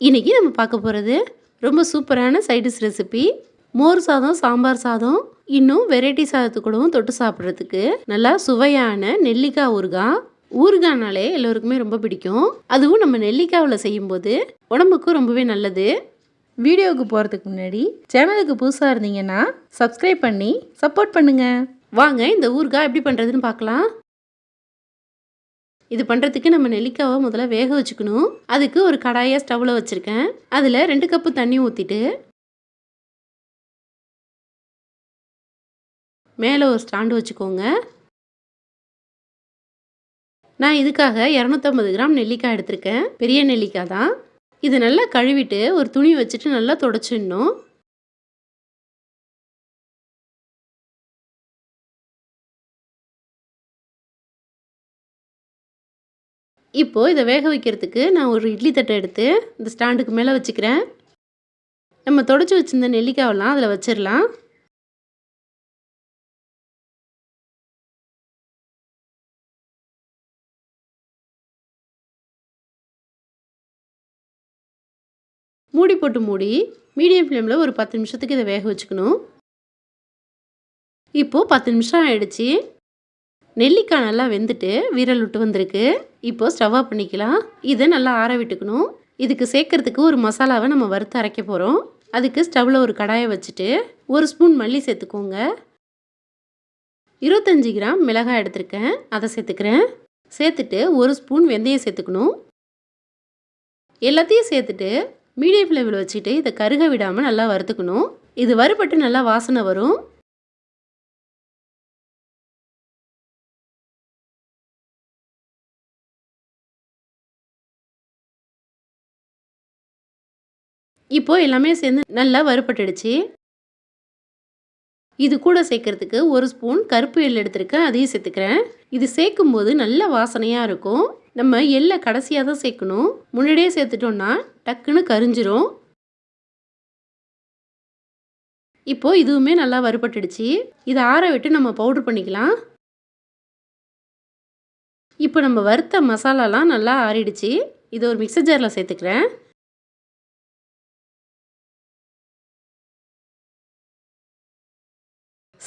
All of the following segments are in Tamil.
இன்றைக்கி நம்ம பார்க்க போகிறது ரொம்ப சூப்பரான சைடிஷ் ரெசிபி மோர் சாதம் சாம்பார் சாதம் இன்னும் வெரைட்டி சாதத்து கூடவும் தொட்டு சாப்பிட்றதுக்கு நல்லா சுவையான நெல்லிக்காய் ஊறுகாய். ஊறுகாய்னாலே எல்லோருக்குமே ரொம்ப பிடிக்கும். அதுவும் நம்ம நெல்லிக்காவில் செய்யும்போது உடம்புக்கும் ரொம்பவே நல்லது. வீடியோவுக்கு போகிறதுக்கு முன்னாடி சேனலுக்கு புதுசாக இருந்தீங்கன்னா சப்ஸ்கிரைப் பண்ணி சப்போர்ட் பண்ணுங்கள் வாங்க இந்த ஊறுகாய் எப்படி பண்ணுறதுன்னு பார்க்கலாம். இது பண்ணுறதுக்கு நம்ம நெல்லிக்காவை முதல்ல வேக வச்சுக்கணும். அதுக்கு ஒரு கடாயை ஸ்டவ்வில் வச்சுருக்கேன். அதில் ரெண்டு கப்பு தண்ணி ஊற்றிட்டு மேலே ஒரு ஸ்டாண்டு வச்சுக்கோங்க. நான் இதுக்காக இரநூத்தம்பது கிராம் நெல்லிக்காய் எடுத்திருக்கேன். பெரிய நெல்லிக்காய் தான். இது நல்லா கழுவிட்டு ஒரு துணி வச்சுட்டு நல்லா தொடச்சிடணும். இப்போது இதை வேக வைக்கிறதுக்கு நான் ஒரு இட்லி தட்டை எடுத்து இந்த ஸ்டாண்டுக்கு மேலே வச்சுக்கிறேன். நம்ம தொடச்சி வச்சுருந்த நெல்லிக்காவெல்லாம் அதில் வச்சிடலாம். மூடி போட்டு மூடி மீடியம் ஃப்ளேமில் ஒரு பத்து நிமிஷத்துக்கு இதை வேக வச்சுக்கணும். இப்போது பத்து நிமிஷம் ஆயிடுச்சு. நெல்லிக்காய் நல்லா வெந்துட்டு வீரல் விட்டு வந்திருக்கு. இப்போது ஸ்டவ் ஆஃப் பண்ணிக்கலாம். இதை நல்லா ஆற விட்டுக்கணும். இதுக்கு சேர்க்கறதுக்கு ஒரு மசாலாவை நம்ம வறுத்து அரைக்க போகிறோம் அதுக்கு ஸ்டவ்வில் ஒரு கடாயை வச்சுட்டு ஒரு ஸ்பூன் மல்லி சேர்த்துக்கோங்க. இருபத்தஞ்சி கிராம் மிளகாய் எடுத்திருக்கேன். அதை சேர்த்துக்கிறேன். சேர்த்துட்டு ஒரு ஸ்பூன் வெந்தயம் சேர்த்துக்கணும். எல்லாத்தையும் சேர்த்துட்டு மீடியம் ஃப்ளேமில் வச்சுட்டு இதை கருக விடாமல் நல்லா வறுத்துக்கணும். இது வறுபட்டு நல்லா வாசனை வரும். இப்போ எல்லாமே சேர்ந்து நல்லா வறுபட்டுடுச்சு. இது கூட சேர்க்கறதுக்கு ஒரு ஸ்பூன் கருப்பு எள் எடுத்திருக்கேன் அதையும் சேர்த்துக்கிறேன். இது சேர்க்கும் போது நல்ல வாசனையாக இருக்கும். நம்ம எள்ளை கடைசியாக தான் சேர்க்கணும். முன்னாடியே சேர்த்துட்டோம்னா டக்குன்னு கரிஞ்சிரும். இப்போ இதுவுமே நல்லா வறுபட்டுடுச்சு. இதை ஆற விட்டு நம்ம பவுட்ரு பண்ணிக்கலாம். இப்போ நம்ம வறுத்த மசாலாலாம் நல்லா ஆறிடுச்சு. இதை ஒரு மிக்சர் ஜாரில் சேர்த்துக்கிறேன்.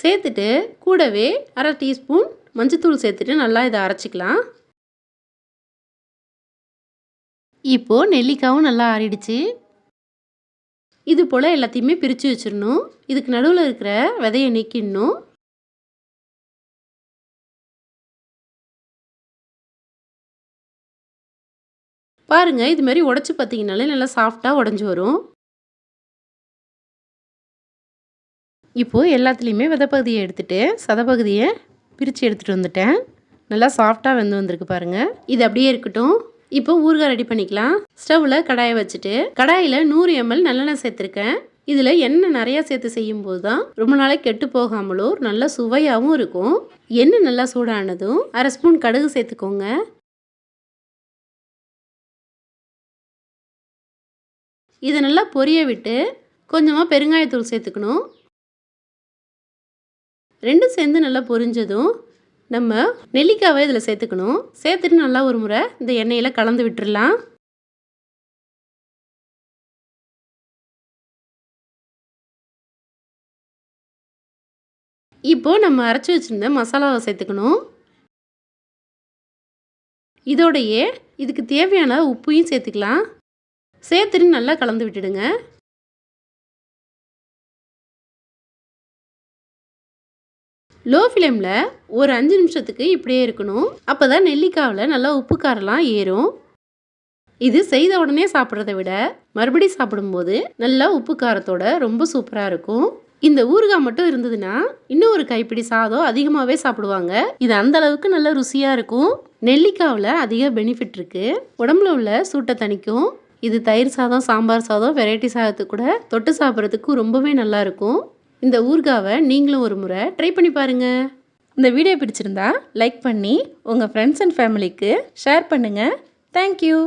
சேர்த்துட்டு கூடவே அரை டீஸ்பூன் மஞ்சத்தூள் சேர்த்துட்டு நல்லா இதை அரைச்சிக்கலாம். இப்போது நெல்லிக்காவும் நல்லா ஆறிடுச்சு. இது போல் எல்லாத்தையுமே பிரித்து வச்சிடணும். இதுக்கு நடுவில் இருக்கிற விதையை நீக்கிடணும். பாருங்கள் இது மாதிரி உடச்சி பார்த்தீங்கனாலே நல்லா சாஃப்டாக உடஞ்சி வரும். இப்போது எல்லாத்துலேயுமே விதைப்பகுதியை எடுத்துகிட்டு சதப்பகுதியை பிரித்து எடுத்துகிட்டு வந்துட்டேன். நல்லா சாஃப்டாக வெந்து வந்திருக்கு பாருங்கள் இது அப்படியே இருக்கட்டும். இப்போ ஊறுகாய் ரெடி பண்ணிக்கலாம். ஸ்டவ்வில் கடாயை வச்சுட்டு கடாயில் நூறு எம்எல் நல்லெண்ணெய் சேர்த்துருக்கேன். இதில் எண்ணெய் நிறையா சேர்த்து செய்யும்போது தான் ரொம்ப நாளைக்கு கெட்டு போகாமலும் நல்ல சுவையாகவும் இருக்கும். எண்ணெய் நல்லா சூடானதும் அரை ஸ்பூன் கடுகு சேர்த்துக்கோங்க. இதை நல்லா பொரிய விட்டு கொஞ்சமாக பெருங்காயத்தூள் சேர்த்துக்கணும். ரெண்டும் சேர்ந்து நல்லா பொரிஞ்சதும் நம்ம நெல்லிக்காவை இதில் சேர்த்துக்கணும். சேர்த்துட்டு நல்லா ஒரு முறை இந்த எண்ணெயில் கலந்து விட்டுடலாம் இப்போது நம்ம அரைச்சி வச்சுருந்த மசாலாவை சேர்த்துக்கணும். இதோடையே இதுக்கு தேவையான உப்பையும் சேர்த்துக்கலாம். சேர்த்துட்டு நல்லா கலந்து விட்டுடுங்க. லோ ஃப்ளேமில் ஒரு அஞ்சு நிமிஷத்துக்கு இப்படியே இருக்கணும். அப்போ தான் நெல்லிக்காவில் நல்லா உப்பு காரெல்லாம் ஏறும். இது செய்த உடனே சாப்பிட்றத விட மறுபடி சாப்பிடும்போது நல்லா உப்பு காரத்தோட ரொம்ப சூப்பராக இருக்கும். இந்த ஊறுகாய் மட்டும் இருந்ததுன்னா இன்னும் ஒரு கைப்பிடி சாதம் அதிகமாகவே சாப்பிடுவாங்க. இது அந்த அளவுக்கு நல்ல ருசியாக இருக்கும். நெல்லிக்காவில் அதிக பெனிஃபிட் இருக்குது உடம்புல உள்ள சூட்டை தணிக்கும். இது தயிர் சாதம் சாம்பார் சாதம் வெரைட்டி சாதத்துக்கு கூட தொட்டு சாப்பிட்றதுக்கு ரொம்பவே நல்லாயிருக்கும் இந்த ஊர்காவை நீங்களும் ஒரு முறை ட்ரை பண்ணி பாருங்கள் இந்த வீடியோ பிடிச்சிருந்தா லைக் பண்ணி உங்கள் ஃப்ரெண்ட்ஸ் அண்ட் ஃபேமிலிக்கு ஷேர் பண்ணுங்கள் தேங்க்யூ